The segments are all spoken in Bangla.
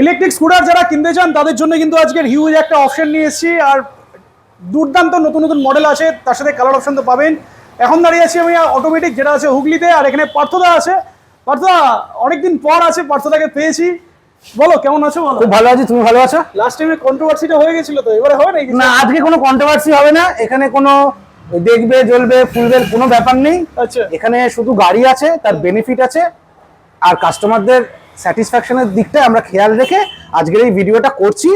ইলেকট্রিক স্কুটার যারা কিনতে চান তাদের জন্য কিন্তু আজকের হিউজ একটা অপশন নিয়ে এসেছি। আর দুর্দান্ত নতুন নতুন মডেল আছে তার সাথে কালার অপশন তো পাবেন। এখন দাঁড়িয়ে আছি আমি অটোমেটিক যেটা আছে হুগলিতে আর এখানে পার্থদা আছে। পার্থদা অনেকদিন পর আছে পার্থদাকে পেয়েছি। বলো কেমন আছো? বলো। খুব ভালো আছি তুমি ভালো আছো? লাস্ট টাইমে কন্ট্রোভার্সিটা হয়ে গেছিল তো এবারে হবে নাকি? না আজকে কোনো কন্ট্রোভার্সি হবে না। এখানে কোনো দেখবে জ্বলবে ফুলবে কোনো ব্যাপার নেই। আচ্ছা। এখানে শুধু গাড়ি আছে তার বেনিফিট আছে। আর কাস্টমারদের স্যাটিসফ্যাকশনের দিকটা আমরা খেয়াল রেখে আজকের এই ভিডিওটা করছি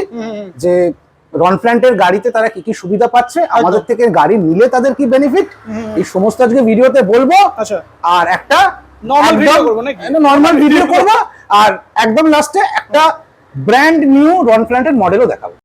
যে রন প্ল্যান্টের গাড়িতে তারা কি কি সুবিধা পাচ্ছে আমাদের থেকে গাড়ি নিলে তাদের কি বেনিফিট এই সমস্ত আজকে ভিডিওতে বলব। আচ্ছা। আর একটা নর্মাল ভিডিও করব নাকি? নর্মাল ভিডিও করব। আর একদম লাস্টে একটা ব্র্যান্ড নিউ রন প্ল্যান্টের মডেলও দেখাবো।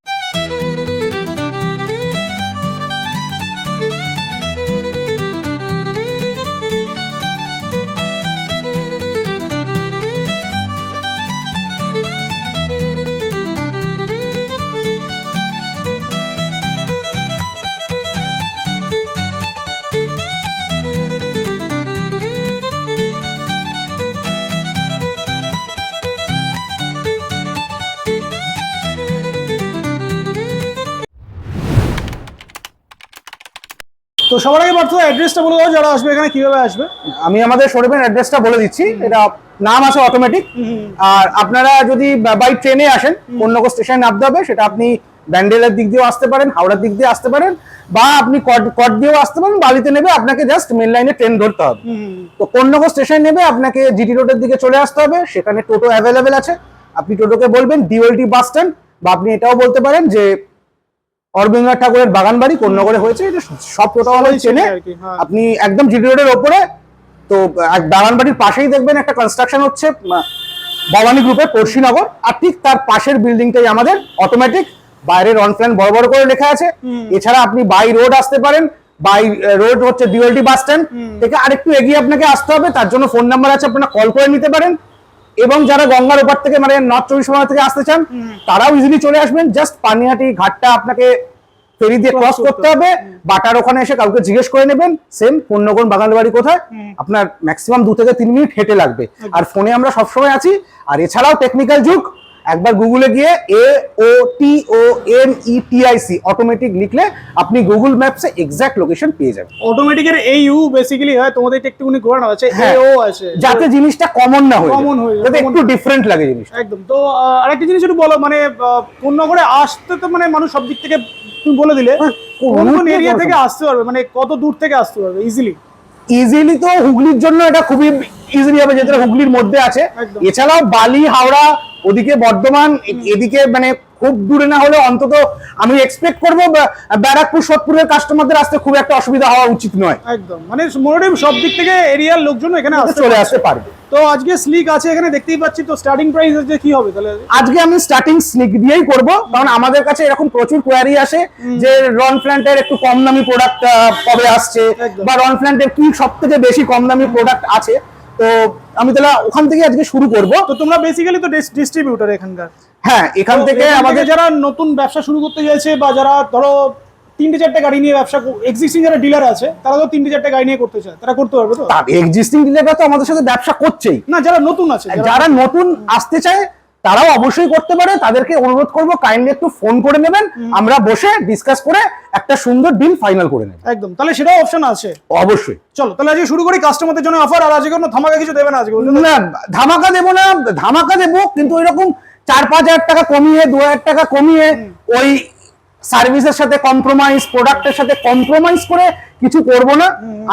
তো সবার আগে পার্থদা অ্যাড্রেসটা বলে দাও যারা আসবে এখানে কীভাবে আসবে। আমি আমাদের শোরুমের অ্যাড্রেসটা বলে দিচ্ছি। এটা নাম আছে অটোমেটিক আর আপনারা যদি বাই ট্রেনে আসেন কন্যাগর স্টেশনে নামতে হবে সেটা আপনি ব্যান্ডেলের দিক দিয়েও আসতে পারেন হাওড়ার দিক দিয়ে আসতে পারেন বা আপনি কট কট দিয়েও আসতে পারেন বালিতে নেবে আপনাকে জাস্ট মেন লাইনে ট্রেন ধরতে হবে। তো কন্যাগর স্টেশন নেবে আপনাকে জিটি রোডের দিকে চলে আসতে হবে সেখানে টোটো অ্যাভেলেবেল আছে। আপনি টোটোকে বলবেন ডিওএলটি বাস স্ট্যান্ড বা আপনি এটাও বলতে পারেন যে অরবিন্দ্রনাথ ঠাকুরের বাগান বাড়ি কন্যাগরে হয়েছে? এটা সব সবাই চেনে। হ্যাঁ। আপনি একদম জিটি রোডের ওপরে তো বাগান বাড়ির পাশেই দেখবেন একটা কনস্ট্রাকশন হচ্ছে ভবানী গ্রুপের পড়শিনগর আর ঠিক তার পাশের বিল্ডিংটাই আমাদের অটোমেটিক বাইরের অন প্ল্যান বড় বড় করে লেখা আছে। এছাড়া আপনি বাই রোড আসতে পারেন বাই রোড হচ্ছে ডিওএলটি বাস স্ট্যান্ড থেকে আরেকটু এগিয়ে আপনাকে আসতে হবে তার জন্য ফোন নাম্বার আছে আপনারা কল করে নিতে পারেন। এবং যারা গঙ্গার ওপার থেকে মানে নর্থ চব্বিশ পরগনা থেকে আসতে চান তারাও ইজিলি চলে আসবেন। জাস্ট পানিহাটি ঘাটটা আপনাকে ফেরি দিয়ে ক্রস করতে হবে। বাটার ওখানে এসে কাউকে জিজ্ঞেস করে নেবেন। সেম পণ্যগণ বাগান বাড়ি কোথায় আপনার ম্যাক্সিমাম দু থেকে তিন মিনিট হেঁটে লাগবে। আর ফোনে আমরা সবসময় আছি। আর এছাড়াও টেকনিক্যাল যুগ। একবার গুগলে গিয়ে A O T O N E T I C automatic লিখলে আপনি গুগল ম্যাপসে এক্সাক্ট লোকেশন পেয়ে যাবেন। অটোমেটিকের এই ইউ বেসিক্যালি হয় তোমাদের একটুখানি ঘোরানো আছে হ্যাঁ। এ ও আছে। যাতে জিনিসটা কমন না হয় Common হয়ে যাতে একটু ডিফারেন্ট লাগে জিনিস একদম। তো আরেকটা জিনিস একটু বলো মানে পূর্ণগরে আসতে তো মানে মানুষ সব দিক থেকে তুমি বলে দিলে হ্যাঁ, কোন কোন এরিয়া থেকে আসতে পারবে? মানে কত দূর থেকে আসতে পারবে? ইজিলি ইজিলি তো হুগলির জন্য এটা খুবই ইজিলি হবে যেটা হুগলির মধ্যে আছে। এছাড়াও বালি হাওড়া ওদিকে বর্ধমান এদিকে মানে খুব দূরে না হলে অন্তত আমি এক্সপেক্ট করব ব্যারাকপুর সোদপুরের কাস্টমারদের আসতে খুব একটা অসুবিধা হওয়া উচিত নয়। একদম। মানে মোটামুটি সব দিক থেকে এরিয়ার লোকজন এখানে চলে আসতে পারবে। তো আজকে স্লিক আছে এখানে দেখতেই পাচ্ছি। তো স্টার্টিং প্রাইস আজকে কি হবে তাহলে? আজকে আমি স্টার্টিং স্লিক দিয়েই করব কারণ আমাদের কাছে এরকম প্রচুর কোয়ারি আসে যে রন প্ল্যান্টের একটু কম দামি প্রোডাক্ট কবে আসছে বা রন প্ল্যান্টের কি সব থেকে বেশি কম দামি প্রোডাক্ট আছে। তো আমি তাহলে ওখান থেকে আজকে শুরু করব। তো তোমরা বেসিক্যালি তো ডিস্ট্রিবিউটর এখানকার। হ্যাঁ এখান থেকে আমাদের যারা নতুন ব্যবসা শুরু করতে চাইছে বা যারা ধরো তিনটে চারটে গাড়ি নিয়ে ব্যবসা এক্সিস্টিং যারা ডিলার আছে তারা তো তিনটে চারটে গাড়ি নিয়ে করতে চায়। তারা করতে পারবে তো? এক্সিস্টিং ডিলাররা তো আমাদের সাথে ব্যবসা করছেই। না যারা নতুন আছে যারা- যারা নতুন আসতে চায় তারাও অবশ্যই করতে পারে। তাদেরকে অনুরোধ করব কাইন্ডলি একটু ফোন করে নেবেন। আমরা বসে ডিসকাস করে একটা সুন্দর ডিল ফাইনাল করে নেব। একদম। তাহলে সেটাও অপশন আছে। অবশ্যই। চলো তাহলে আজকে শুরু করি। কাস্টমারদের জন্য অফার আর আজকে কোনো ধামাকা কিছু দেবে না আজকে না ধামাকা দেবো না ধামাকা দেবো কিন্তু এরকম চার পাঁচ হাজার টাকা কমিয়ে দু হাজার টাকা কমিয়ে ওই সার্ভিসের সাথে কম্প্রোমাইজ প্রোডাক্টের সাথে কম্প্রোমাইজ করে কিছু করব না।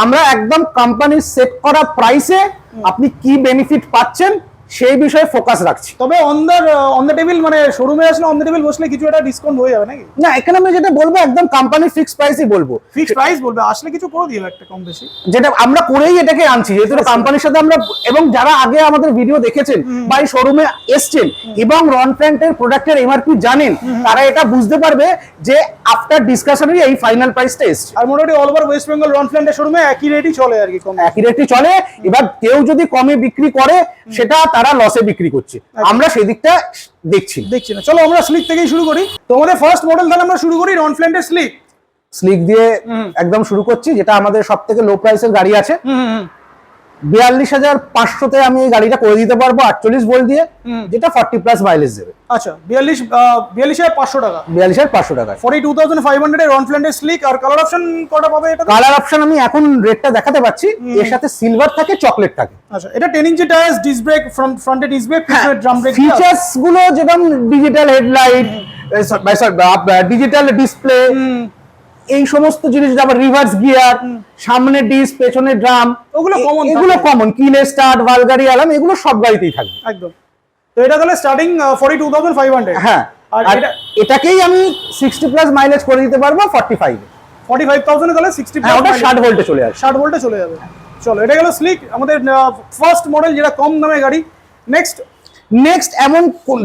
আমরা একদম কোম্পানির সেট করা প্রাইসে আপনি কি বেনিফিট পাচ্ছেন সেই বিষয়ে ফোকাস রাখছি। তবে অন অন দ্য টেবিল মানে শোরুমে আসলে অন দ্য টেবিল বসলে কিছু একটা ডিসকাউন্ট হয়ে যাবে নাকি? না এখানে আমি যেটা বলব একদম কোম্পানি ফিক্স প্রাইসই বলব। ফিক্স প্রাইস বলবে আসলে কিছু করে দিও একটা কম বেশি। যেটা আমরা করেই এটাকে আনছি যেহেতু কোম্পানির সাথে আমরা এবং যারা আগে আমাদের ভিডিও দেখেছেন বা এই শোরুমে এসছেন এবং রন প্ল্যান্টের প্রোডাক্টের এমআরপি জানেন তারা এটা বুঝতে পারবে যে আফটার ডিসকাশনেরই এই ফাইনাল প্রাইসটা এসছে। আর মোটামুটি অল ওভার ওয়েস্ট বেঙ্গল রন ফ্ল্যান্ডের শোরুমে একই রেটই চলে আর কি কম একই রেটই চলে এবার কেউ যদি কমে বিক্রি করে সেটা তারা লসে বিক্রি করছে। আমরা সেদিকটা দেখছি দেখছি না। চলো আমরা স্লিক থেকেই শুরু করি। তোমাদের ফার্স্ট মডেল তাহলে আমরা শুরু করি রন ফ্ল্যান্ডের স্লিক স্লিক দিয়ে একদম শুরু করছি যেটা আমাদের সব থেকে লো প্রাইসের গাড়ি আছে। বিয়াল্লিশ হাজার পাঁচশোতে আমি এই গাড়িটা করে দিতে পারব আটচল্লিশ ভোল্ট দিয়ে যেটা ফর্টি প্লাস মাইলেজ দেবে। আচ্ছা বিয়াল্লিশ বিয়াল্লিশ হাজার পাঁচশো টাকা। বিয়াল্লিশ হাজার পাঁচশো টাকায় forty two thousand five hundred রন ফ্ল্যান্ডের স্লিক আর কালার অপশন কটা পাবে এটা কালার অপশন আমি এখন রেটটা দেখাতে পাচ্ছি। এর সাথে সিলভার থাকে চকলেট থাকে। আচ্ছা এটা ten inch tyres disc brake front ফ্রন্টে ডিস ব্রেক পিছনে ড্রাম ব্রেক ফিচার্সগুলো যেরকম ডিজিটাল হেডলাইট ডিজিটাল ডিসপ্লে এই সমস্ত জিনিস আবার রিভার্স গিয়ার সামনে ডিস পেছনে ড্রাম ওগুলো common এগুলো কমন কিলে স্টার্ট ভালগারি অ্যালার্ম এগুলো সব গাড়িতেই থাকবে। একদম। তো এটা তাহলে starting forty two thousand five hundred হ্যাঁ আর এটা এটাকেই আমি সিক্সটি প্লাস মাইলেজ করে দিতে পারব forty five forty five thousand তাহলে সিক্সটি হ্যাঁ ওটা ষাট ভোল্টে চলে যাবে ষাট ভোল্টে চলে যাবে। চলো এটা গেল স্লিক আমাদের ফার্স্ট মডেল যেটা কম দামে গাড়ি। নেক্সট নেক্সট এমন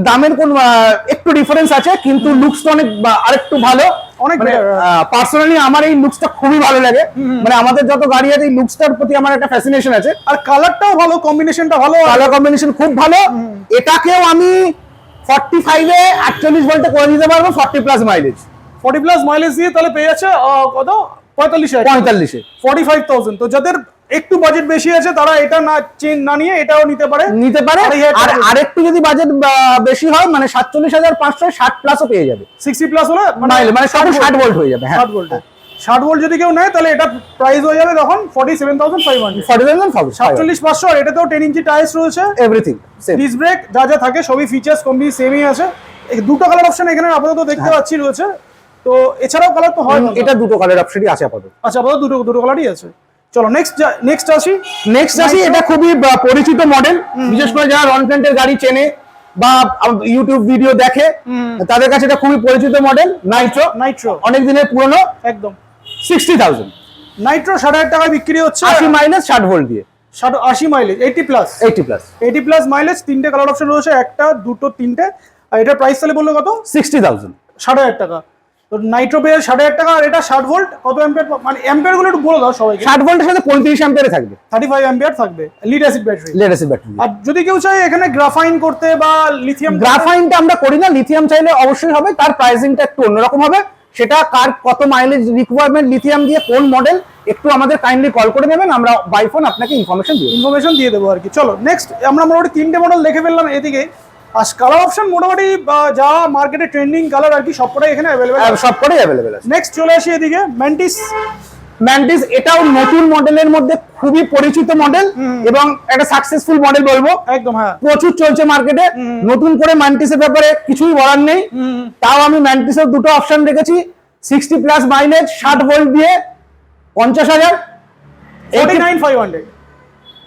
দামের কোন একটু ডিফারেন্স আছে কিন্তু লুকসটা অনেক আরেকটু ভালো। অনেক মানে পার্সোনালি আমার এই লুকসটা খুবই ভালো লাগে। মানে আমাদের যত গাড়ি আছে এই লুকসটার প্রতি আমার একটা ফ্যাসিনেশন আছে। আর কালারটাও ভালো কম্বিনেশনটা ভালো। কালার কম্বিনেশন খুব ভালো। এটাকেও আমি ফর্টি ফাইভে আটচল্লিশ ভোল্টে করে দিতে পারব forty plus mileage forty plus mileage দিয়ে তাহলে পেয়ে যাচ্ছে কত? পঁয়তাল্লিশে পঁয়তাল্লিশে। ফর্টি ফাইভ থাউজেন্ড তো যাদের একটু বাজেট বেশি আছে তারা এটা না চেঞ্জ না নিয়ে এটাও নিতে পারে। নিতে পারে আর। আরেকটু যদি বাজেট বেশি হয় মানে সাতচল্লিশ হাজার পাঁচশো ষাট প্লাসও পেয়ে যাবে। সিক্সটি প্লাস হলে মাইল মানে সব ষাট ভোল্ট হয়ে যাবে হ্যাঁ। ষাট ভোল্ট ষাট ভোল্ট যদি কেউ নেয় তাহলে এটা প্রাইস হয়ে যাবে তখন forty seven thousand five hundred forty thousand সাতচল্লিশ পাঁচশো আর এটাতেও টেন ইঞ্চি টায়ার্স রয়েছে। এভরিথিং সেম ডিস ব্রেক যা যা থাকে সবই ফিচার্স কমবি সেমই আছে। দুটো কালার অপশন এখানে আপাতত দেখতে পাচ্ছি রয়েছে। তো এছাড়াও কালার তো হয় এটা দুটো কালার অপশনই আছে আপাতত। আচ্ছা আপাতত দুটো দুটো কালারই আছে। চলো নেক্সট নেক্সট আসি। নেক্সট আসি এটা খুবই পরিচিত মডেল বিশেষ করে যারা রন প্ল্যান্টের গাড়ি চেনে বা ইউটিউব ভিডিও দেখে তাদের কাছে এটা খুবই পরিচিত মডেল নাইট্রো নাইট্রো অনেক দিনের পুরনো। একদম। সিক্সটি থাউজেন্ড নাইট্রো সাড়ে আট টাকায় বিক্রি হচ্ছে। আশি মাইনাস ষাট ভোল্ট দিয়ে। ষাট আশি mileage eighty plus eighty plus eighty plus mileage তিনটে কালার অপশন রয়েছে একটা দুটো তিনটে। আর এটার প্রাইস তাহলে বলল কত? সিক্সটি থাউজেন্ড সাড়ে হাজার টাকা। নাইট্রো পেয়ে সাড়ে হাজার টাকা আর এটা ষাট ভোল্ট কত অ্যাম্পিয়ার মানে অ্যাম্পিয়ারগুলো একটু বলে দাও সবাইকে। ষাট ভোল্টের সাথে পঁয়ত্রিশ অ্যাম্পিয়ারে থাকবে। থার্টি ফাইভ অ্যাম্পিয়ার থাকবে lead acid battery latest battery আর যদি কেউ চায় এখানে গ্রাফাইন করতে বা লিথিয়াম গ্রাফাইনটা আমরা করি না লিথিয়াম চাইলে অবশ্যই হবে তার প্রাইসিংটা একটু অন্যরকম হবে। সেটা কার কত মাইলেজ রিকোয়ারমেন্ট লিথিয়াম দিয়ে কোন মডেল একটু আমাদের কাইন্ডলি কল করে নেবেন আমরা বাই ফোন আপনাকে ইনফরমেশন দিব। ইনফরমেশন দিয়ে দেবো আর কি। চলো নেক্সট আমরা মোটামুটি তিনটে মডেল দেখে ফেললাম এদিকে। আর কালার অপশন মোটামুটি যা মার্কেটে ট্রেন্ডিং কালার আর কি সবকটাই এখানে অ্যাভেলেবেল সব কটাই অ্যাভেলেবেল আছে। নেক্সট চলে আসি এদিকে ম্যান্টিস ম্যান্টিস এটাও নতুন মডেলের মধ্যে খুবই পরিচিত মডেল এবং একটা সাকসেসফুল মডেল বলব। একদম হ্যাঁ। প্রচুর চলছে মার্কেটে নতুন করে ম্যান্টিসের ব্যাপারে কিছুই বলার নেই। তাও আমি ম্যান্টিসের দুটো অপশন রেখেছি সিক্সটি প্লাস মাইলেজ ষাট ভোল্ট দিয়ে পঞ্চাশ হাজার। ফোর্টি নাইন ফাইভ হান্ড্রেড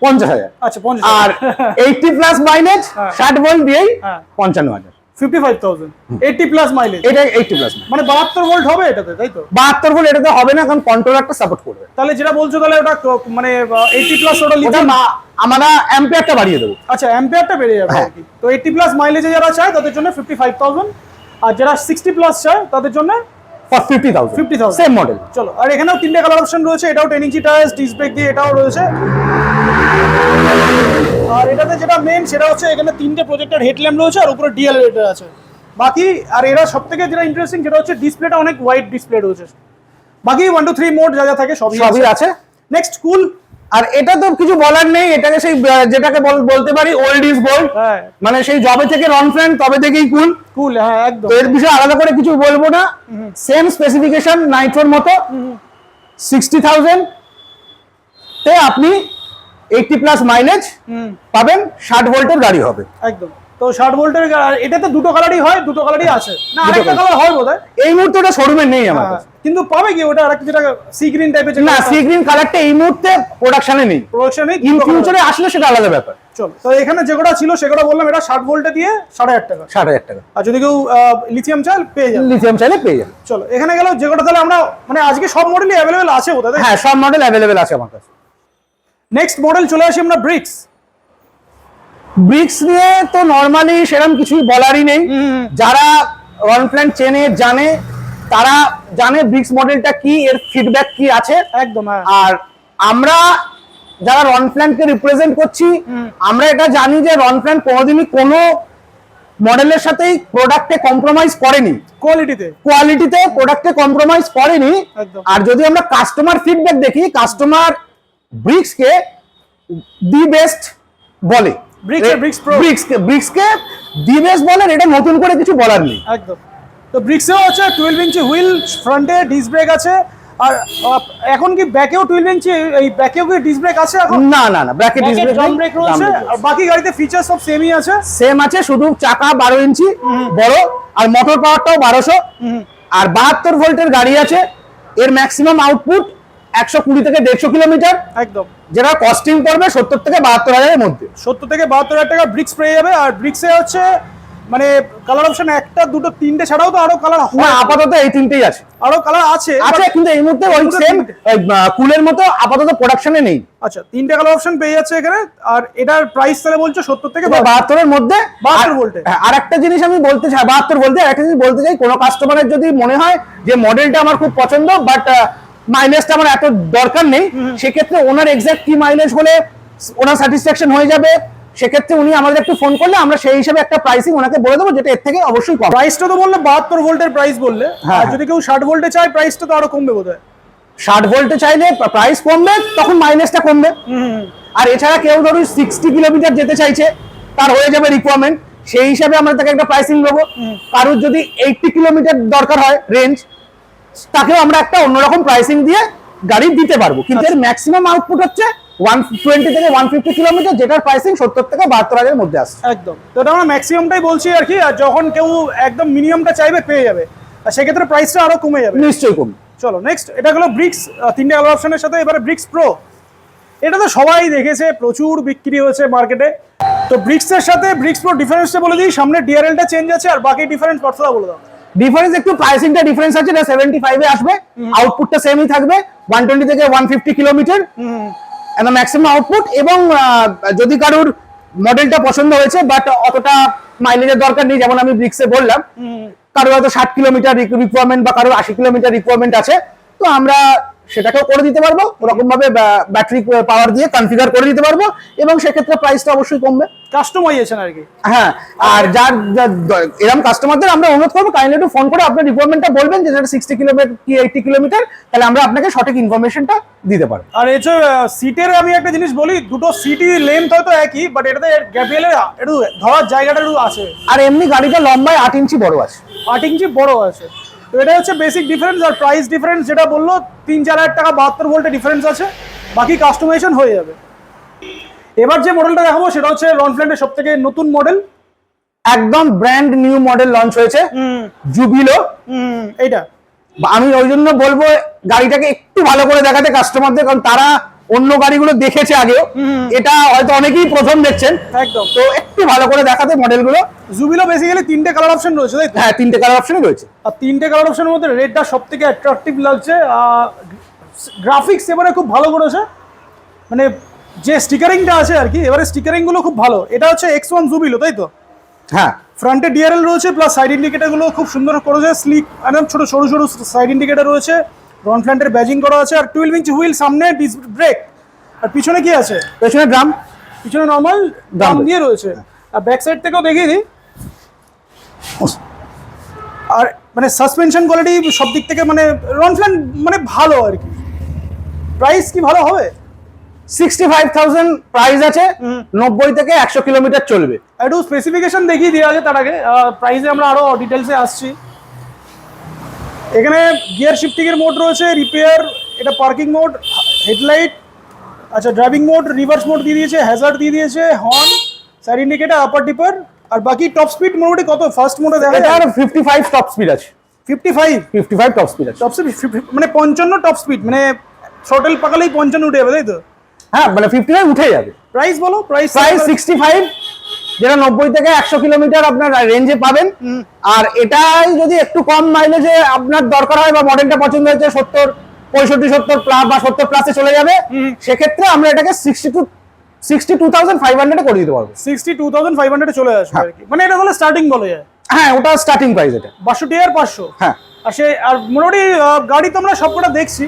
পঞ্চাশ হাজার। আচ্ছা আর এইটটি প্লাস মাইলেজ। ষাট ভোল্ট দিয়েই হ্যাঁ। পঞ্চান্ন হাজার। Fifty five thousand eighty plus mileage এটা এইটটি প্লাস মানে বাহাত্তর ভোল্ট হবে এটাতে তাই তো? বাহাত্তর ভোল্ট এটাতে হবে না কারণ কন্ট্রোলারটা সাপোর্ট করবে। তাহলে যেটা বলছো তাহলে ওটা মানে এইটটি প্লাস ওটা ওটা না আমরা অ্যাম্পিয়ারটা বাড়িয়ে দেবো। আচ্ছা অ্যাম্পিয়ারটা বেড়ে যাবে হ্যাঁ। আর কি। তো এইটটি প্লাস মাইলেজে যারা চায় তাদের জন্য ফিফটি ফাইভ থাউজেন্ড আর যারা সিক্সটি প্লাস চায় তাদের জন্য ফিফটি থাউজেন্ড 50,000 সেম মডেল চলো আর এখানেও তিনটে কালার অপশন রয়েছে এটাও ten inch tyres disc brake দিয়ে এটাও রয়েছে। আর এটাতে যেটা মেন সেটা হচ্ছে এখানে তিনটে প্রজেক্টের হেডল্যাম্প রয়েছে আর উপরে ডিএল রেটার আছে। বাকি আর এরা সব থেকে যেটা ইন্টারেস্টিং সেটা হচ্ছে ডিসপ্লেটা অনেক ওয়াইড ডিসপ্লে রয়েছে। বাকি ওয়ান টু থ্রি মোড যা যা থাকে সবই সবই আছে। নেক্সট কুল আর এটা তো কিছু বলার নেই এটাকে সেই যেটাকে বল- বলতে পারি ওল্ড ইজ গোল্ড মানে সেই জবে থেকে রন ফ্রেন্ড তবে থেকেই কুল কুল হ্যাঁ একদম। এর বিষয়ে আলাদা করে কিছু বলব না। সেম স্পেসিফিকেশন নাইট্রোর মতো। সিক্সটি থাউজেন্ড তে আপনি এইটটি প্লাস মাইলেজ হুম। পাবেন ষাট ভোল্টের গাড়ি হবে। একদম। তো ষাট ভোল্টের এটাতে দুটো কালারই হয় দুটো কালারই আছে। না আরেকটা কালার হয় বোধ এই মুহূর্তে ওটা শোরুমে নেই আমার কিন্তু পাবে কি? ওটা আরেকটা যেটা সি গ্রিন টাইপের না সি গ্রিন কালারটা এই মুহূর্তে প্রোডাকশনে নেই। প্রোডাকশনে ইন ফিউচারে আসলে সেটা আলাদা ব্যাপার। চলো তো এখানে যেগুলো ছিল সেগুলো বললাম এটা ষাট ভোল্টে দিয়ে সাড়ে আট টাকা। ষাট হাজার টাকা। আর যদি কেউ লিথিয়াম চাল পেয়ে যাবে। লিথিয়াম চাইলে পেয়ে যাবেন চলো এখানে গেল যেগুলো তাহলে আমরা মানে আজকে সব মডেলই অ্যাভেলেবেল আছে বোধহয় হ্যাঁ সব মডেল অ্যাভেলেবেল আছে আমার কাছে। নেক্সট মডেল চলে আসি আমরা ব্রিক্স ব্রিক্স নিয়ে তো নর্মালি সেরকম কিছুই বলারই নেই। যারা রন প্ল্যান চেনে জানে তারা জানে ব্রিক্স মডেলটা কি এর ফিডব্যাক কি আছে। একদম হ্যাঁ। আর আমরা যারা রন প্ল্যানকে রিপ্রেজেন্ট করছি আমরা এটা জানি যে রন প্ল্যান কোনোদিনই কোনো মডেলের সাথেই প্রোডাক্টে কম্প্রোমাইজ করেনি। কোয়ালিটিতে কোয়ালিটিতে প্রোডাক্টে কম্প্রোমাইজ করেনি। আর যদি আমরা কাস্টমার ফিডব্যাক দেখি কাস্টমার ব্রিক্সকে দি বেস্ট বলে। ব্রিক্সকে ব্রিক্সকে দি বেস্ট বলেন এটা নতুন করে কিছু বলার নেই। একদম। তো ব্রিক্সেও আছে টুয়েলভ ইঞ্চি হুইল ফ্রন্টে ডিস ব্রেক আছে আর এখন কি ব্যাকেও টুয়েলভ ইঞ্চি এই ব্যাকেও কি ডিস ব্রেক আছে এখন? না না না ব্যাকে ড্রাম ব্রেক রয়েছে আর বাকি গাড়িতে ফিচার সব সেমই আছে। সেম আছে শুধু চাকা বারো ইঞ্চি বড় আর মোটর পাওয়ারটাও বারোশো। আর বাহাত্তর ভোল্টের গাড়ি আছে এর ম্যাক্সিমাম আউটপুট একশো কুড়ি থেকে দেড়শো কিলোমিটার। একদম। যেটা কস্টিং পড়বে সত্তর থেকে বাহাত্তর হাজারের মধ্যে। সত্তর থেকে বাহাত্তর হাজার টাকা ব্রিক্স পেয়ে যাবে। আর ব্রিক্সে হচ্ছে মানে কালার অপশন একটা দুটো তিনটে ছাড়াও তো আরও কালার না আপাতত এই তিনটেই আছে। আরও কালার আছে আছে কিন্তু এই মুহূর্তে ওই সেম কুলের মতো আপাতত প্রোডাকশনে নেই। আচ্ছা তিনটে কালার অপশন পেয়ে যাচ্ছে এখানে। আর এটার প্রাইস তাহলে বলছো সত্তর থেকে বাহাত্তরের মধ্যে 72 ভোল্টে। হ্যাঁ, আর একটা জিনিস আমি বলতে চাই বাহাত্তর বলতে আর একটা জিনিস বলতে চাই কোনো কাস্টমারের যদি মনে হয় যে মডেলটা আমার খুব পছন্দ বাট মাইলেজটা আমার এত দরকার নেই। সেক্ষেত্রে ওনার এক্সাক্ট কি মাইলেজ হলে ওনার স্যাটিসফ্যাকশন হয়ে যাবে সেক্ষেত্রে উনি আমাদের একটু ফোন করলে আমরা সেই হিসাবে একটা প্রাইসিং ওনাকে বলে দেবো যেটা এর থেকে অবশ্যই কম। প্রাইসটা তো বললে বাহাত্তর ভোল্টের প্রাইস বললে হ্যাঁ, আর হ্যাঁ। যদি কেউ ষাট ভোল্টে চায় প্রাইসটা তো আরও কমবে বোধ হয় ষাট ভোল্টে চাইলে প্রাইস কমবে তখন মাইলেজটা কমবে। আর এছাড়া কেউ ধরুন সিক্সটি কিলোমিটার যেতে চাইছে তার হয়ে যাবে রিকোয়ারমেন্ট সেই হিসাবে আমরা তাকে একটা প্রাইসিং দেবো। কারোর যদি এইটটি কিলোমিটার দরকার হয় রেঞ্জ তাকেও আমরা একটা অন্যরকম প্রাইসিং দিয়ে গাড়ি দিতে পারব। কিন্তু এর ম্যাক্সিমাম আউটপুট হচ্ছে ওয়ান টোয়েন্টি থেকে ওয়ান ফিফটি কিলোমিটার যেটার প্রাইসিং সত্তর থেকে বাহাত্তর হাজারের মধ্যে আসছে। একদম। তো এটা আমরা ম্যাক্সিমামটাই বলছি আর কি আর যখন কেউ একদম মিনিমামটা চাইবে পেয়ে যাবে। আর সেক্ষেত্রে প্রাইসটা আরও কমে যাবে। নিশ্চয়ই কমবে। চলো নেক্সট এটা হলো ব্রিক্স তিনটে কালার অপশনের সাথে এবারে ব্রিক্স প্রো এটা তো সবাই দেখেছে প্রচুর বিক্রি হয়েছে মার্কেটে তো ব্রিক্সের সাথে ব্রিক্স প্রো ডিফারেন্সটা বলে দিই সামনে ডিআরএলটা চেঞ্জ আছে আর বাকি ডিফারেন্স পার্থদা বলে দাও। ডিফারেন্স একটু প্রাইসিংটা ডিফারেন্স আছে এটা সেভেন্টি ফাইভে আসবে। আউটপুটটা সেমই থাকবে ওয়ান টোয়েন্টি থেকে one fifty kilometre maximum output এবং যদি কারোর মডেলটা পছন্দ হয়েছে বাট অতটা মাইলেজের দরকার নেই যেমন আমি ব্রিক্সে বললাম। কারোর হয়তো ষাট কিলোমিটার রিকোয়ারমেন্ট বা কারোর আশি কিলোমিটার রিকোয়ারমেন্ট আছে। তো আমরা সেটাকেও করে দিতে পারব ওরকম ভাবে ব্যাটারি পাওয়ার দিয়ে কনফিগার করে দিতে পারব এবং সেক্ষেত্রে প্রাইসটা অবশ্যই কমবে। কাস্টমাইজেশন আর কি। হ্যাঁ আর যার এরকম কাস্টমারদের আমরা অনুরোধ করব কাইন্ডলি একটু ফোন করে আপনার রিকোয়ারমেন্টটা বলবেন যে যেটা সিক্সটি কিলোমিটার কি এইটি কিলোমিটার তাহলে আমরা আপনাকে সঠিক ইনফরমেশনটা দিতে পারব। আর এছাড়া সিটের আমি একটা জিনিস বলি দুটো সিটি লেন্থ হয়তো একই বাট এটাতে গ্যাপিয়ালের একটু ধরার জায়গাটা একটু আছে। আর এমনি গাড়িটা লম্বায় আট ইঞ্চি বড় আছে। আট ইঞ্চি বড় আছে। তো এটা হচ্ছে বেসিক ডিফারেন্স আর প্রাইস ডিফারেন্স যেটা বলল তিন চার হাজার টাকা বাহাত্তর ভোল্টে ডিফারেন্স আছে বাকি কাস্টমাইজেশন হয়ে যাবে। এবার যে মডেলটা দেখাবো সেটা হচ্ছে রনফ্ল্যান্ডের সব থেকে নতুন মডেল একদম ব্র্যান্ড নিউ মডেল লঞ্চ হয়েছে। জুবিলো এইটা। আমি ওই জন্য বলব গাড়িটাকে একটু ভালো করে দেখাতে কাস্টমারদের কারণ তারা অন্য গাড়িগুলো দেখেছে আগেও। এটা হয়তো অনেকেই প্রথম দেখছেন। একদম। তো একটু ভালো করে দেখাতে মডেলগুলো জুবিলো বেসিক্যালি তিনটে কালার অপশন রয়েছে তাই হ্যাঁ তিনটে কালার অপশনই রয়েছে। আর তিনটে কালার অপশনের মধ্যে রেডটা সব থেকে অ্যাট্রাকটিভ লাগছে গ্রাফিক্স এবারে খুব ভালো করেছে। মানে যে স্টিকারিংটা আছে আর কি এবারে স্টিকারিংগুলো খুব ভালো। এটা হচ্ছে এক্স ওয়ান জুবিলো তাই তো? হ্যাঁ। ফ্রন্টে ডিআরএল রয়েছে প্লাস সাইড ইন্ডিকেটারগুলো খুব সুন্দর করেছে স্লিক একদম ছোট সরু সরু সাইড ইন্ডিকেটার রয়েছে। রন ফ্ল্যান্টের ব্যাজিং করা আছে আর টুয়েলভ ইঞ্চ হুইল সামনে ব্রেক আর পিছনে কি আছে? পেছনে ড্রাম পিছনে নর্মাল ড্রাম দিয়ে রয়েছে। আর ব্যাক সাইড থেকেও দেখিয়ে দিই। আর মানে সাসপেনশন কোয়ালিটি সব দিক থেকে মানে রন ফ্ল্যান্ট মানে ভালো আর কি। প্রাইস কি ভালো হবে? সিক্সটি ফাইভ থাউজেন্ড প্রাইস আছে নব্বই থেকে একশো কিলোমিটার চলবে। একটু স্পেসিফিকেশন দেখিয়ে দেওয়া আছে তার আগে। প্রাইসে আমরা আরও ডিটেলসে আসছি। এখানে গিয়ার শিফটিং এর মোড রয়েছে রিপেয়ার এটা পার্কিং মোড হেডলাইট আচ্ছা ড্রাইভিং মোড রিভার্স মোড দিয়ে দিয়েছে হ্যাজার্ড দিয়ে দিয়েছে horn side indicator upper dipper আর বাকি টপ স্পিড মোটামুটি কত? ফার্স্ট মোডে দেখা যায়। ফিফটি ফাইভ টপ স্পিড আছে। Fifty five fifty five top speed আছে। টপ স্পিড মানে পঞ্চান্ন টপ স্পিড মানে থ্রোটেল পাকালেই পঞ্চান্ন উঠে যাবে তাই তো? হ্যাঁ মানে ফিফটি ফাইভ উঠে যাবে। প্রাইস বলো প্রাইস প্রাইস সিক্সটি ফাইভ যেটা নব্বই থেকে একশো কিলোমিটার আপনার রেঞ্জে পাবেন। আর এটাই যদি একটু কম মাইলেজে আপনার দরকার হয় বা মডেলটা পছন্দ হয়েছে সত্তর পঁয়ষট্টি সত্তর প্লাস বা সত্তর প্লাসে চলে যাবে সেক্ষেত্রে আমরা এটাকে sixty two sixty two thousand five হান্ড্রেডে করে দিতে পারব। সিক্সটি টু থাউজেন্ড ফাইভ হান্ড্রেডে চলে আসবে আর কি। মানে এটা তাহলে স্টার্টিং বলা যায়। হ্যাঁ ওটা স্টার্টিং প্রাইস এটা। বাষট্টি আর পাঁচশো। হ্যাঁ। আর সে আর মোটামুটি গাড়ি তো আমরা সবকটা দেখছি।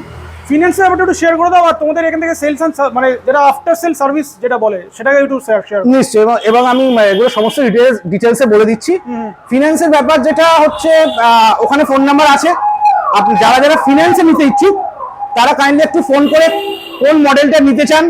ফিনান্সের ব্যাপারটা একটু শেয়ার করে দাও আর তোমাদের এখান থেকে সেলস অ্যান্ড মানে যেটা আফটার সেল সার্ভিস যেটা বলে সেটাকে একটু শেয়ার শেয়ার নিশ্চয়ই এবং- এবং আমি এগুলো সমস্ত ডিটেলস ডিটেলসে বলে দিচ্ছি। ফিনান্সের ব্যাপার যেটা হচ্ছে ওখানে ফোন নাম্বার আছে। আপনি যারা যারা ফিনান্সে নিতে ইচ্ছুক তারা কাইন্ডলি একটু ফোন করে কোন মডেলটা নিতে চান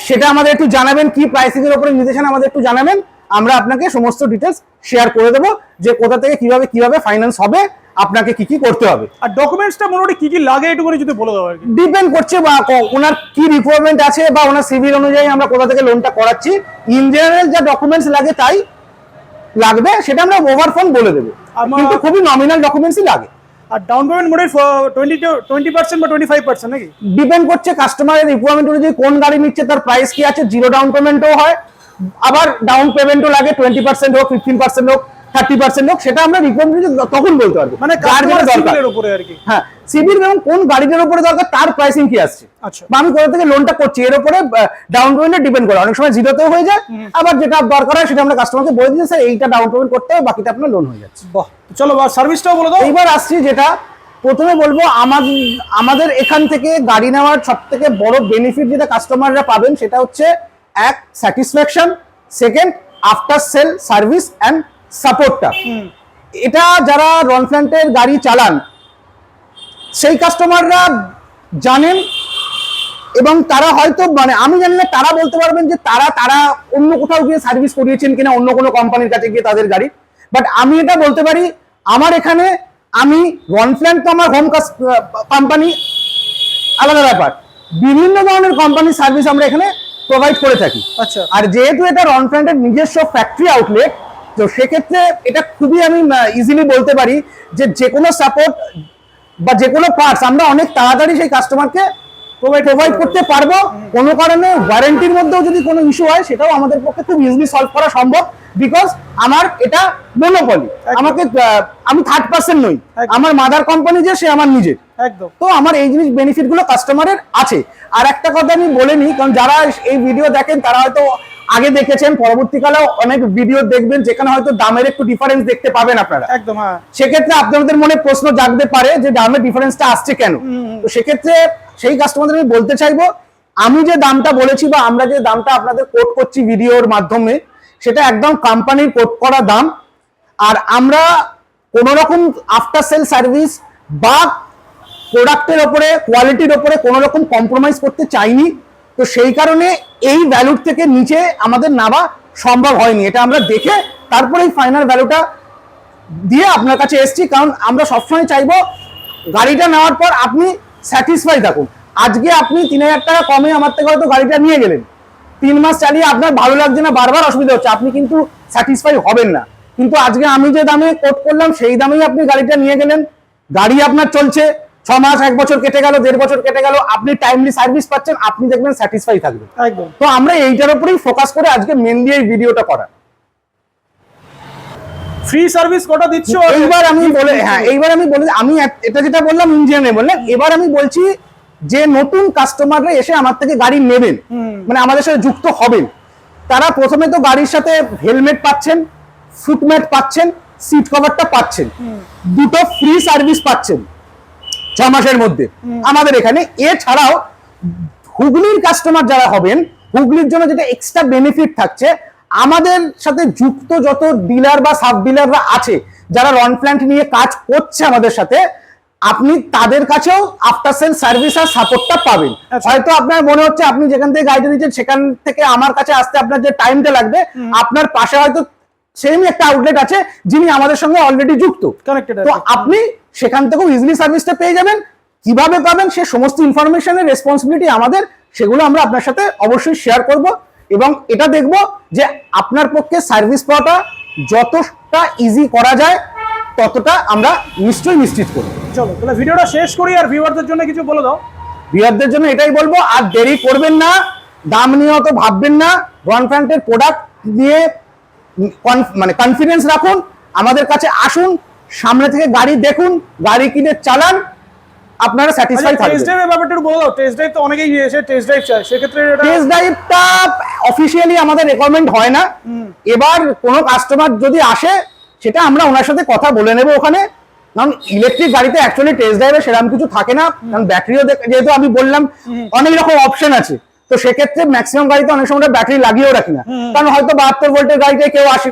সেটা আমাদের একটু জানাবেন কি প্রাইসিং এর উপরে নিতে চান আমাদের একটু জানাবেন। আমরা আপনাকে সমস্ত ডিটেলস শেয়ার করে দেবো যে কোথা থেকে কীভাবে কীভাবে ফাইন্যান্স হবে আপনাকে কি কি করতে হবে। আর ডকুমেন্টসটা মোটামুটি কি কি লাগে একটুখানি যদি বলে দাও আর ডিপেন্ড করছে বা ওনার কি রিকোয়ারমেন্ট আছে বা ওনার সিভিল অনুযায়ী আমরা কোথা থেকে লোনটা করাচ্ছি। ইন জেনারেল যা ডকুমেন্টস লাগে তাই লাগবে সেটা আমরা ওভার ফোন বলে দেবো। কিন্তু খুবই নমিনাল ডকুমেন্টসই লাগে। আর ডাউন পেমেন্ট মোডে টোয়েন্টি টোয়েন্টি পার্সেন্ট বা টোয়েন্টি ফাইভ পার্সেন্ট নাকি? ডিপেন্ড করছে কাস্টমারের রিকোয়ারমেন্ট অনুযায়ী কোন গাড়ি নিচ্ছে তার প্রাইস কি আছে জিরো ডাউন পেমেন্টও হয়। আবার ডাউন পেমেন্টও লাগে টোয়েন্টি পার্সেন্ট হোক ফিফটিন পার্সেন্ট হোক থার্টি পার্সেন্ট হোক সেটা আমরা রিকোয়ারমেন্ট তখন বলতে পারব। মানে যেটা দরকার। উপরে আর কি। হ্যাঁ সিভিল এবং কোন গাড়িটার উপরে দরকার তার প্রাইসিং কি আসছে? আচ্ছা। বা আমি কোথা থেকে লোনটা করছি এর উপরে ডাউন পেমেন্টে ডিপেন্ড করে। অনেক সময় জিরোতেও হয়ে যায় আবার যেটা দরকার হয় সেটা আমরা কাস্টমারকে বলে দিচ্ছি স্যার এইটা ডাউন পেমেন্ট করতে হবে বাকিটা আপনার লোন হয়ে যাচ্ছে। বাহ চলো সার্ভিসটাও বলে দাও। এইবার আসছি যেটা প্রথমে বলব আমাদের আমাদের এখান থেকে গাড়ি নেওয়ার সব থেকে বড় বেনিফিট যেটা কাস্টমাররা পাবেন সেটা হচ্ছে এক satisfaction second after sale service and সাপোর্টটা এটা যারা রনফ্ল্যান্টের গাড়ি চালান সেই কাস্টমাররা জানেন এবং তারা হয়তো মানে আমি জানি না তারা বলতে পারবেন যে তারা তারা অন্য কোথাও গিয়ে সার্ভিস করিয়েছেন কিনা অন্য কোনো কোম্পানির কাছে গিয়ে তাদের গাড়ি। বাট আমি এটা বলতে পারি আমার এখানে আমি রনফ্ল্যান্ট তো আমার হোম কাস্ট কোম্পানি আলাদা ব্যাপার। বিভিন্ন ধরনের কোম্পানির সার্ভিস আমরা এখানে প্রোভাইড করে থাকি। আচ্ছা। আর যেহেতু এটা রন রনফ্ল্যান্টের নিজস্ব ফ্যাক্টরি আউটলেট তো সেক্ষেত্রে এটা খুবই আমি ইজিলি বলতে পারি যে যে কোনো সাপোর্ট বা যে কোনো পার্টস আমরা অনেক তাড়াতাড়ি সেই কাস্টমারকে প্রোভাইড করতে পারব। কোনো কারণে ওয়ারেন্টির মধ্যেও যদি কোনো ইস্যু হয় সেটাও আমাদের পক্ষে খুব ইজিলি সলভ করা সম্ভব। বিকজ আমার এটা মনোপলি আমাকে আমি থার্ড পার্সন নই। আমার মাদার কোম্পানি যে সে আমার নিজের। একদম। তো আমার এই জিনিস বেনিফিটগুলো কাস্টমারের আছে। আর একটা কথা আমি বলে নিই কারণ যারা এই ভিডিও দেখেন তারা হয়তো আগে দেখেছেন পরবর্তীকালেও অনেক ভিডিও দেখবেন যেখানে হয়তো দামের একটু ডিফারেন্স দেখতে পাবেন আপনারা। একদম হ্যাঁ। সেক্ষেত্রে আপনাদের মনে প্রশ্ন জাগতে পারে যে দামের ডিফারেন্সটা আসছে কেন? তো সেক্ষেত্রে সেই কাস্টমারদের আমি বলতে চাইব আমি যে দামটা বলেছি বা আমরা যে দামটা আপনাদের কোট করছি ভিডিওর মাধ্যমে সেটা একদম কোম্পানির কোট করা দাম। আর আমরা কোনো রকম আফটার সেল সার্ভিস বা প্রোডাক্টের ওপরে, কোয়ালিটির ওপরে কোনো রকম কম্প্রোমাইজ করতে চাইনি। তো সেই কারণে এই ভ্যালুর থেকে নিচে আমাদের নামা সম্ভব হয়নি। এটা আমরা দেখে তারপরে এই ফাইনাল ভ্যালুটা দিয়ে আপনার কাছে এসছি। কারণ আমরা সবসময় চাইব গাড়িটা নেওয়ার পর আপনি স্যাটিসফাই থাকুন। আজকে আপনি তিন হাজার টাকা কমে আমার থেকে হয়তো গাড়িটা নিয়ে গেলেন। তিন মাস চালিয়ে আপনার ভালো লাগছে না, বারবার অসুবিধা হচ্ছে। আপনি কিন্তু স্যাটিসফাই হবেন না। কিন্তু আজকে আমি যে দামে কোট করলাম, সেই দামেই আপনি গাড়িটা নিয়ে গেলেন। গাড়ি আপনার চলছে। ছ মাস এক বছর কেটে গেল দেড় বছর কেটে গেল আপনি টাইমলি সার্ভিস পাচ্ছেন আপনি দেখবেন স্যাটিসফাই থাকবেন একদম। তো আমরা এইটার উপরেই ফোকাস করে আজকে মেনলি এই ভিডিওটা করা ফ্রি সার্ভিস কটা দিচ্ছ? এইবার আমি বলে হ্যাঁ এইবার আমি বলে আমি এটা যেটা বললাম ইঞ্জিনিয়ারে বললাম এবার আমি বলছি যে নতুন কাস্টমাররা এসে আমার থেকে গাড়ি নেবেন মানে আমাদের সাথে যুক্ত হবেন। তারা প্রথমে তো গাড়ির সাথে হেলমেট পাচ্ছেন ফুটম্যাট পাচ্ছেন সিট কভারটা পাচ্ছেন। দুটো ফ্রি সার্ভিস পাচ্ছেন। ছ মাসের মধ্যে। আমাদের এখানে এছাড়াও হুগলির কাস্টমার যারা হবেন হুগলির জন্য যেটা এক্সট্রা বেনিফিট থাকছে আমাদের সাথে যুক্ত যত ডিলার বা সাব ডিলাররা আছে যারা রন প্ল্যান্ট নিয়ে কাজ করছে আমাদের সাথে আপনি তাদের কাছেও আফটার সেল সার্ভিস আর সাপোর্টটা পাবেন। আচ্ছা। হয়তো আপনার মনে হচ্ছে আপনি যেখান থেকে গাড়িটা নিচ্ছেন সেখান থেকে আমার কাছে আসতে আপনার যে টাইমটা লাগবে আপনার পাশে হয়তো সেমই একটা আউটলেট আছে যিনি আমাদের সঙ্গে অলরেডি যুক্ত। তো আপনি সেখান থেকেও ইজিলি সার্ভিসটা পেয়ে যাবেন। কীভাবে পাবেন সে সমস্ত ইনফরমেশনের রেসপন্সিবিলিটি আমাদের সেগুলো আমরা আপনার সাথে অবশ্যই শেয়ার করব এবং এটা দেখব যে আপনার পক্ষে সার্ভিস পাওয়াটা যতটা ইজি করা যায় ততটা আমরা নিশ্চয়ই নিশ্চিত করব। চলো তাহলে ভিডিওটা শেষ করি আর ভিউয়ারদের জন্য কিছু বলে দাও। বিহারদের জন্য এটাই বলব আর দেরি করবেন না দাম নিয়ে অত ভাববেন না ওয়ান প্যান্টের প্রোডাক্ট নিয়ে মানে কনফিডেন্স রাখুন আমাদের কাছে আসুন সামনে থেকে গাড়ি দেখুন গাড়ি কিনে চালান আপনারা স্যাটিসফাই টেস্ট থাকবেন। ড্রাইভের ব্যাপারটা বলে দাও টেস্ট ড্রাইভ তো অনেকেই এসে টেস্ট ড্রাইভ চায় সেক্ষেত্রে এটা টেস্ট ড্রাইভটা অফিসিয়ালি আমাদের রেকমেন্ড হয় না। এবার কোনো কাস্টমার যদি আসে সেটা আমরা ওনার সাথে কথা বলে নেব ওখানে। কারণ ইলেকট্রিক গাড়িতে অ্যাকচুয়ালি টেস্ট ড্রাইভে সেরকম কিছু থাকে না। কারণ ব্যাটারিও যেহেতু আমি বললাম অনেক রকম অপশন আছে। তো সেক্ষেত্রে ম্যাক্সিমাম গাড়িতে অনেক সময় ব্যাটারি লাগিয়েও রাখি না। কারণ হয়তো বাহাত্তর ভোল্টের গাড়িতে কেউ আশি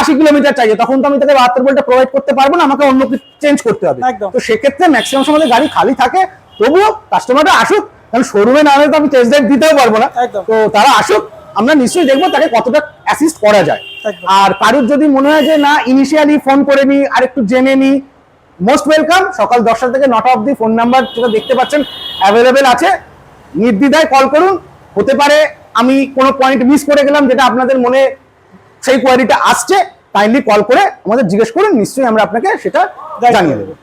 আশি কিলোমিটার চাইছে তখন তো আমি তাকে বাহাত্তর ভোল্টে প্রোভাইড করতে পারব না আমাকে অন্য কিছু চেঞ্জ করতে হবে। তো সেক্ষেত্রে ম্যাক্সিমাম সময় গাড়ি খালি থাকে তবুও কাস্টমাররা আসুক কারণ শোরুমে না হলে তো আমি টেস্ট ড্রাইভ দিতেও পারব না। তো তারা আসুক আমরা নিশ্চয়ই দেখব তাকে কতটা অ্যাসিস্ট করা যায়। আর কারুর যদি মনে হয় যে না ইনিশিয়ালি ফোন করে নি আর একটু জেনে নি মোস্ট ওয়েলকাম সকাল দশটা থেকে নটা অবধি ফোন নাম্বার যেটা দেখতে পাচ্ছেন অ্যাভেলেবেল আছে। নির্দ্বিধায় কল করুন। হতে পারে আমি কোনো পয়েন্ট মিস করে গেলাম যেটা আপনাদের মনে সেই কোয়ারিটা আসছে কাইন্ডলি কল করে আমাদের জিজ্ঞেস করুন নিশ্চয়ই আমরা আপনাকে সেটা জানিয়ে দেবো।